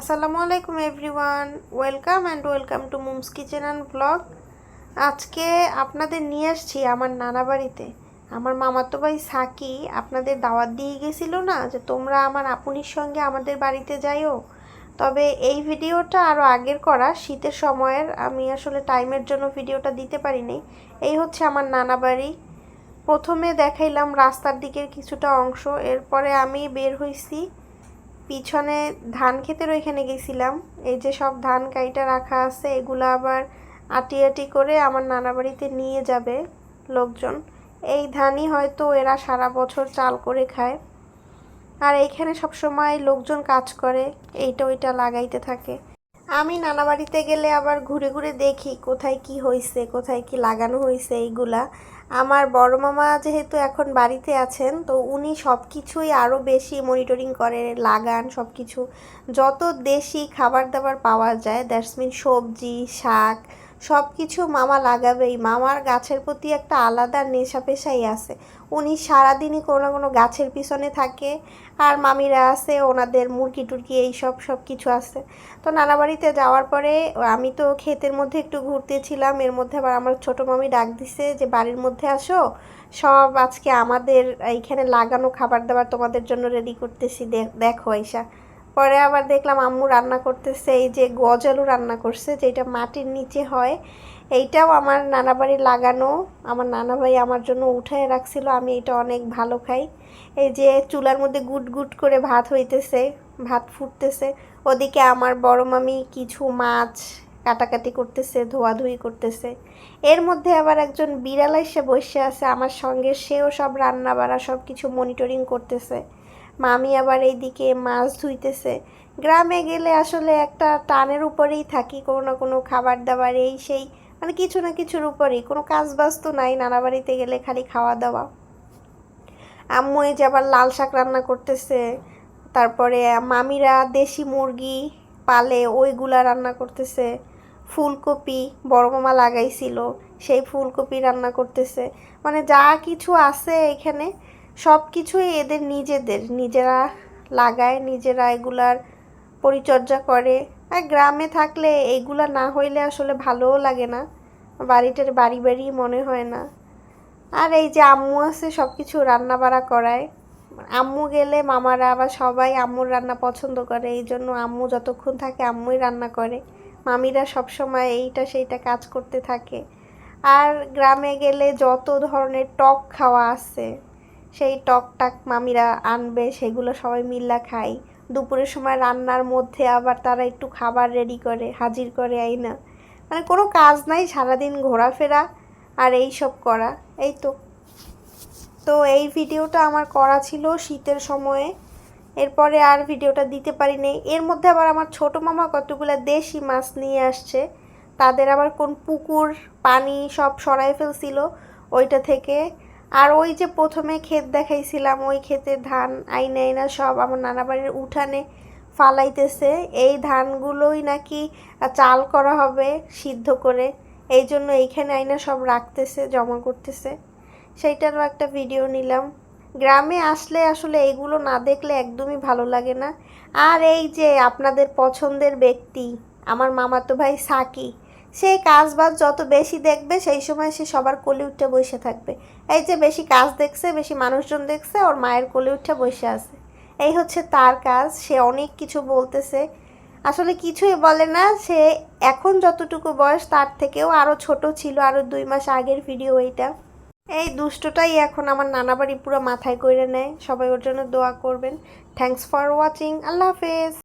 আসসালামু আলাইকুম everyone. Welcome and welcome to mum's kitchen and blog. আজকে আপনাদের নিয়ে আসছি আমার নানা বাড়িতে। আমার মামাতো ভাই সাকি আপনাদের দাওয়াত দিয়ে গেছিল না যে তোমরা আমার আপুনির সঙ্গে আমাদের বাড়িতে যাইও। তবে এই ভিডিওটা আরও আগের করা। শীতের সময়ের আমি আসলে টাইমের জন্য ভিডিওটা দিতে পারিনি। এই হচ্ছে আমার নানা বাড়ি। প্রথমে দেখাইলাম রাস্তার দিকের কিছুটা অংশ। এরপরে আমি বের হইছি পিছনে ধান ক্ষেতের ওইখানে গেছিলাম। এই যে সব ধান কাইটা রাখা আছে, এগুলো আবার আটি আটি করে আমার নানা বাড়িতে নিয়ে যাবে লোকজন। এই ধানই হয়তো এরা সারা বছর চাল করে খায়। আর এইখানে সবসময় লোকজন কাজ করে, এইটা ওইটা লাগাইতে থাকে। আমি নানা বাড়িতে গেলে আবার ঘুরে ঘুরে দেখি কোথায় কি হয়েছে কোথায় কি লাগানো হয়েছে এইগুলা। আমার বড় মামা যেহেতু এখন বাড়িতে আছেন, তো উনি সব কিছুই আরও বেশি মনিটরিং করে, লাগান সব কিছু যত দেশি খাবার দাবার পাওয়া যায় দ্যাটস মিন সবজি, শাক সব কিছু মামা লাগাবেই। মামার গাছের প্রতি একটা আলাদা নেশা পেশাই আছে। উনি সারাদিনই কোনো না কোনো গাছের পিছনে থাকে, আর মামিরা আছে, ওনাদের মুরগি টুরগি এইসব সব কিছু আছে। তো নানা বাড়িতে যাওয়ার পরে আমি তো ক্ষেতের মধ্যে একটু ঘুরতেছিলাম এর মধ্যে আবার আমার ছোটো মামি ডাক দিছে যে, বাড়ির মধ্যে আসো, সব আজকে আমাদের এইখানে লাগানো খাবার দাবার তোমাদের জন্য রেডি করতেছি দেখো এইসা পরে আবার দেখলাম আম্মু রান্না করতেছে, এই যে গজালু রান্না করছে, যেটা মাটির নিচে হয়, এইটাও আমার নানা বাড়ি লাগানো। আমার নানা ভাই আমার জন্য উঠায় রাখছিল, আমি এটা অনেক ভালো খাই। এই যে চুলার মধ্যে গুট গুট করে ভাত হইতেছে, ভাত ফুটতেছে। ওদিকে আমার বড় মামি কিছু মাছ কাটাকাটি করতেছে, ধোয়াধুয়ি করতেছে। এর মধ্যে আবার একজন বিড়াল এসে বসে আছে, আমার সঙ্গে সেও সব রান্না বাড়া সব কিছু মনিটরিং করতেছে। মামি আবার এইদিকে মাছ ধুইতেছে। গ্রামে গেলে আসলে একটা টানের উপরেই থাকি, কোনো না কোনো খাবার দাবার এই সেই মানে কিছু না কিছুর উপরেই। কোনো কাজ বাজ তো নাই, নানা বাড়িতে গেলে খালি খাওয়া দাওয়া আম্মু এই যে আবার লাল শাক রান্না করতেছে, তারপরে মামিরা দেশি মুরগি পালে ওইগুলা রান্না করতেছে, ফুলকপি বড় মামা লাগাইছিল, সেই ফুলকপি রান্না করতেছে। মানে যা কিছু আছে এখানে সব কিছুই এদের নিজেদের। নিজেরা লাগায়, নিজেরা এগুলার পরিচর্যা করে। আর গ্রামে থাকলে এইগুলা না হইলে আসলে ভালোও লাগে না। বাড়িটার বাড়ি বাড়ি মনে হয় না। আর এই যে আম্মু আছে সব কিছু রান্না বাড়া করায়। আম্মু গেলে মামারা আবার সবাই আম্মুর রান্না পছন্দ করে। এই জন্য আম্মু যতক্ষণ থাকে আম্মুই রান্না করে। মামিরা সবসময় এইটা সেইটা কাজ করতে থাকে। আর গ্রামে গেলে যত ধরনের টক খাওয়া আছে সেই টক টাক মামিরা আনবে, সেগুলো সবাই মিল্লা খাই দুপুরের সময় রান্নার মধ্যে আবার তারা একটু খাবার রেডি করে, হাজির করে আইনা মানে কোনো কাজ নাই, সারাদিন ঘোরাফেরা আর এই সব করা। এই তো। তো এই ভিডিওটা আমার করা ছিল শীতের সময়ে। এরপরে আর ভিডিওটা দিতে পারি নেই। এর মধ্যে আবার আমার ছোট মামা কতগুলো দেশি মাছ নিয়ে আসছে। তাদের আবার কোন পুকুর, পানি সব সরাই ফেলছিল ওইটা থেকে। আর ওই যে প্রথমে ক্ষেত দেখাইছিলাম, ওই ক্ষেতে ধান আইনা আইনা সব আমার নানা বাড়ির উঠানে ফালাইতেছে। এই ধানগুলোই নাকি চাল করা হবে সিদ্ধ করে। এই জন্য এইখানে আইনা সব রাখতেছে, জমা করতেছে। সেইটারও একটা ভিডিও নিলাম। গ্রামে আসলে আসলে এইগুলো না দেখলে একদমই ভালো লাগে না। আর এই যে আপনাদের পছন্দের ব্যক্তি, আমার মামাতো ভাই সাকি সে কাজ বাজ যত বেশি দেখবে, সেই সময় সে সবার কোলে উঠে বসে থাকবে। এই যে বেশি কাজ দেখছে, বেশি মানুষজন দেখছে, ওর মায়ের কোলে উঠে বসে আছে। এই হচ্ছে তার কাজ, সে অনেক কিছু বলতেছে। আসলে কিছুই বলে না, সে এখন যতটুকু বয়স, তার থেকেও আরও ছোট ছিল আরও দুই মাস আগের ভিডিও এইটা। এই দুষ্টটাই এখন আমার নানা বাড়ি পুরো মাথায় করে নেয়। সবাই ওর জন্য দোয়া করবেন। থ্যাংকস ফর ওয়াচিং আল্লাহ হাফেজ।